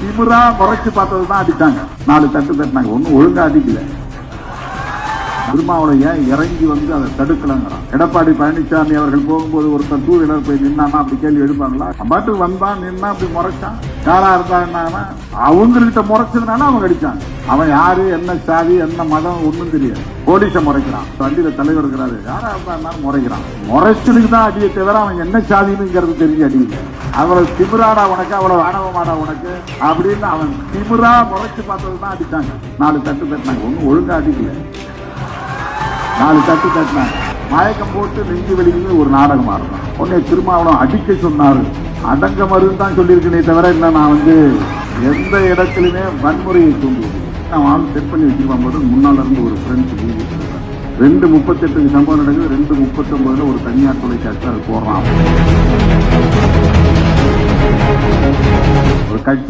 திமுறா முறைச்சு பார்த்தது தான் அடித்தாங்க நாலு தட்டு தட்டினாங்க. ஒன்றும் ஒழுங்கா அடிக்கல. திருமாவளைய ஏன் இறங்கி வந்து அதை தடுக்கலங்கிறான். எடப்பாடி பழனிசாமி அவர்கள் போகும்போது ஒருத்தன் டூ வீலர் போய் நின்னானா அப்படி கேள்வி எழுப்பாங்களா? அவன் பாட்டுக்கு வந்தான் நின்னா அப்படி முறைச்சான். யாரா இருந்தா என்னன்னா அவங்கள்ட்ட முறைச்சதுனால அவங்க அடிச்சாங்க. அவன் யாரு என்ன சாதி என்ன மதம் ஒன்றும் தெரியாது. போலீஸ முறைக்கிறான். வண்டியில தலைவர் இருக்கிறாரு. யாரா இருந்தா முறைக்கிறான். முறைச்சதுக்கு தான் அடியை தவிர அவன் என்ன சாதினுங்கிறது தெரிஞ்சு அடிக்கிறான் அவ்வளவு திமிராடா உனக்கு அவ்வளவு ஆணவமாடா உனக்கு அப்படின்னு அவன் திமிரா முறைச்சு பார்த்தது தான் அடிச்சாங்க. நாலு தட்டு தட்டினாங்க. ஒன்றும் ஒழுங்கா அடிக்கல. நாலு தட்டு தட்டினாங்க. மயக்கம் போட்டு நெஞ்சு வெளியில ஒரு நாடகம் ஆடுறான் உடனே திருமாவளம் அடிக்க சொன்னாரு. அடங்க மருந்து தான் சொல்லியிருக்கனே தவிர இல்லை நான் வந்து எந்த இடத்துலையுமே வன்முறையை தூண்டுவது நான் ஆள் செட் பண்ணி வச்சிருப்பான் போது முன்னால் இருந்து ஒரு ஃப்ரெண்ட்ஸ் ரெண்டு முப்பத்தெட்டுக்கு சம்பவம் நடக்குது. ரெண்டு முப்பத்தொன்பதுல ஒரு தனியார் தொலைக்காட்சி அது போடுறான்.